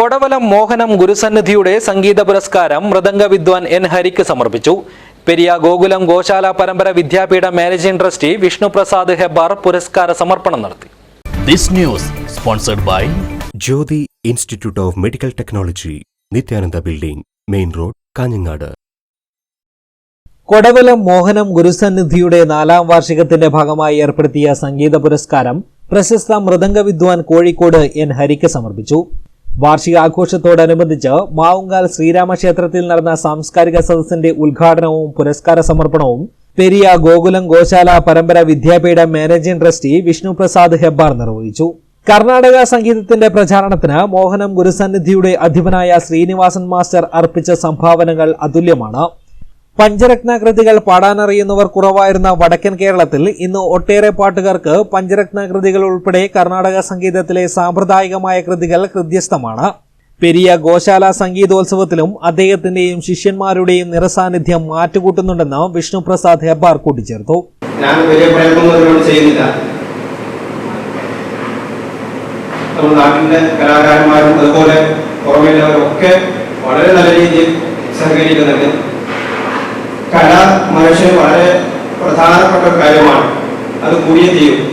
കൊടവലം മോഹനം ഗുരുസന്നിധിയുടെ സംഗീത പുരസ്കാരം മൃദംഗ വിദ്വാൻ എൻ ഹരിക്ക് സമർപ്പിച്ചു. പെരിയ ഗോകുലം ഗോശാല പരമ്പര വിദ്യാപീഠ മാനേജിംഗ് ട്രസ്റ്റി വിഷ്ണുപ്രസാദ് ഹെബാർ പുരസ്കാര സമർപ്പണം നടത്തി. This news sponsored by Jyothi institute of medical technology Nithyananda building main road Kanhangad. Kodavalam Mohanam ഗുരുസന്നിധിയുടെ നാലാം വാർഷികത്തിന്റെ ഭാഗമായി ഏർപ്പെടുത്തിയ സംഗീത പുരസ്കാരം പ്രശസ്ത മൃദംഗ വിദ്വാൻ കോഴിക്കോട് എൻ ഹരിക്ക് സമർപ്പിച്ചു. വാർഷികാഘോഷത്തോടനുബന്ധിച്ച് മാവുങ്കാൽ ശ്രീരാമക്ഷേത്രത്തിൽ നടന്ന സാംസ്കാരിക സദസ്സിന്റെ ഉദ്ഘാടനവും പുരസ്കാര സമർപ്പണവും പെരിയ ഗോകുലം ഗോശാല പരമ്പര വിദ്യാപീഠ മാനേജിംഗ് ട്രസ്റ്റി വിഷ്ണുപ്രസാദ് ഹെബ്ബാർ നിർവഹിച്ചു. കർണാടക സംഗീതത്തിന്റെ പ്രചാരണത്തിന് മോഹനം ഗുരുസന്നിധിയുടെ അധിപനായ ശ്രീനിവാസൻ മാസ്റ്റർ അർപ്പിച്ച സംഭാവനകൾ അതുല്യമാണ്. പഞ്ചരത്ന കൃതികൾ പാടാനറിയുന്നവർ കുറവായിരുന്ന വടക്കൻ കേരളത്തിൽ ഇന്ന് ഒട്ടേറെ പാട്ടുകാർക്ക് പഞ്ചരത്നാകൃതികൾ ഉൾപ്പെടെ കർണാടക സംഗീതത്തിലെ സാമ്പ്രദായികമായ കൃതികൾ ഹൃദ്യസ്ഥമാണ് പെരിയ ഗോശാല സംഗീതോത്സവത്തിലും അദ്ദേഹത്തിന്റെയും ശിഷ്യന്മാരുടെയും നിറസാന്നിധ്യം മാറ്റുകൂട്ടുന്നുണ്ടെന്ന് വിഷ്ണുപ്രസാദ് ഹെബ്ബാർ കൂട്ടിച്ചേർത്തു. ഞാൻ വലിയ നമ്മുടെ കലാകാരന്മാരും അതുപോലെ പുറമേയുള്ളവരും ഒക്കെ വളരെ നല്ല രീതിയിൽ സഹകരിക്കുന്നുണ്ട്. കല മനുഷ്യന് വളരെ പ്രധാനപ്പെട്ട ഒരു കാര്യമാണ്. അത് കൂടിയേ തീരും.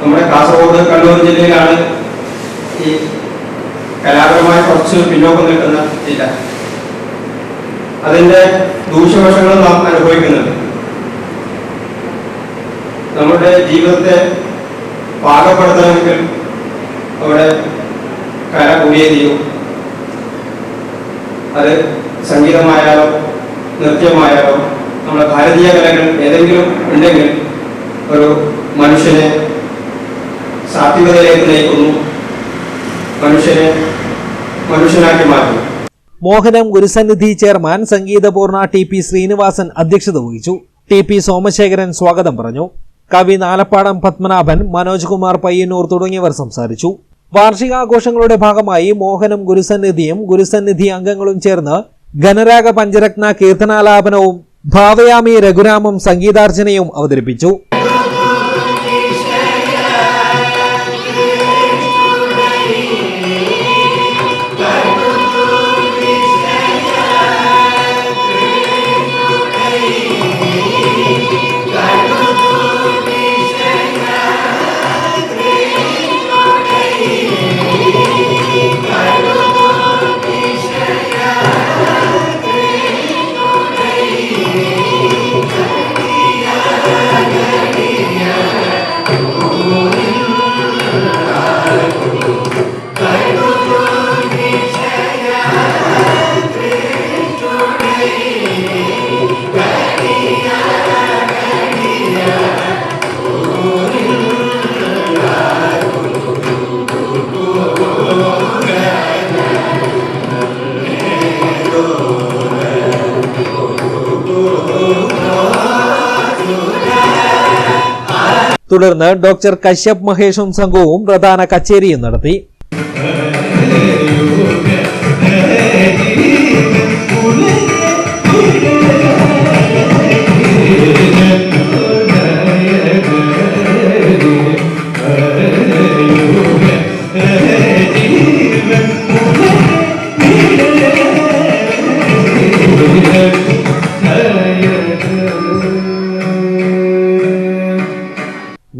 നമ്മുടെ കാസർഗോഡ് കണ്ണൂർ ജില്ലയിലാണ് ഈ കലാപരമായി കുറച്ച് പിന്നോക്കം നിൽക്കുന്ന ജില്ല. അതിന്റെ ദൂഷ്യവശങ്ങൾ നാം അനുഭവിക്കുന്നുണ്ട്. നമ്മുടെ ജീവിതത്തെ പാകപ്പെടുത്തണമെങ്കിൽ അവിടെ കല കൂടിയേ തീരും. അത് സംഗീതമായാലോ നൃത്യമായാലോ നമ്മുടെ ഭാരതീയ കലകൾ ഏതെങ്കിലും ഉണ്ടെങ്കിൽ ഒരു മനുഷ്യനെ സാത്വികതയിലേക്ക് നയിക്കുന്നു. മനുഷ്യനെ മനുഷ്യനാക്കി മാറ്റുന്നു. മോഹനം ഗുരുസന്നിധി ചെയർമാൻ സംഗീതപൂർണ ടി പി ശ്രീനിവാസൻ അധ്യക്ഷത വഹിച്ചു. ടി പി സോമശേഖരൻ സ്വാഗതം പറഞ്ഞു. കവി നാലപ്പാടം പത്മനാഭൻ മനോജ് കുമാർ പയ്യന്നൂർ തുടങ്ങിയവർ സംസാരിച്ചു. വാർഷികാഘോഷങ്ങളുടെ ഭാഗമായി മോഹനം ഗുരുസന്നിധിയും ഗുരുസന്നിധി അംഗങ്ങളും ചേർന്ന് ഗണരാഗ പഞ്ചരത്ന കീർത്തനാലാപനവും ഭാവയാമി രഘുരാമം സംഗീതാർച്ചനയും അവതരിപ്പിച്ചു തുടർന്ന് ഡോക്ടർ കശ്യപ് മഹേഷും സംഘവും പ്രധാന കച്ചേരിയും നടത്തി.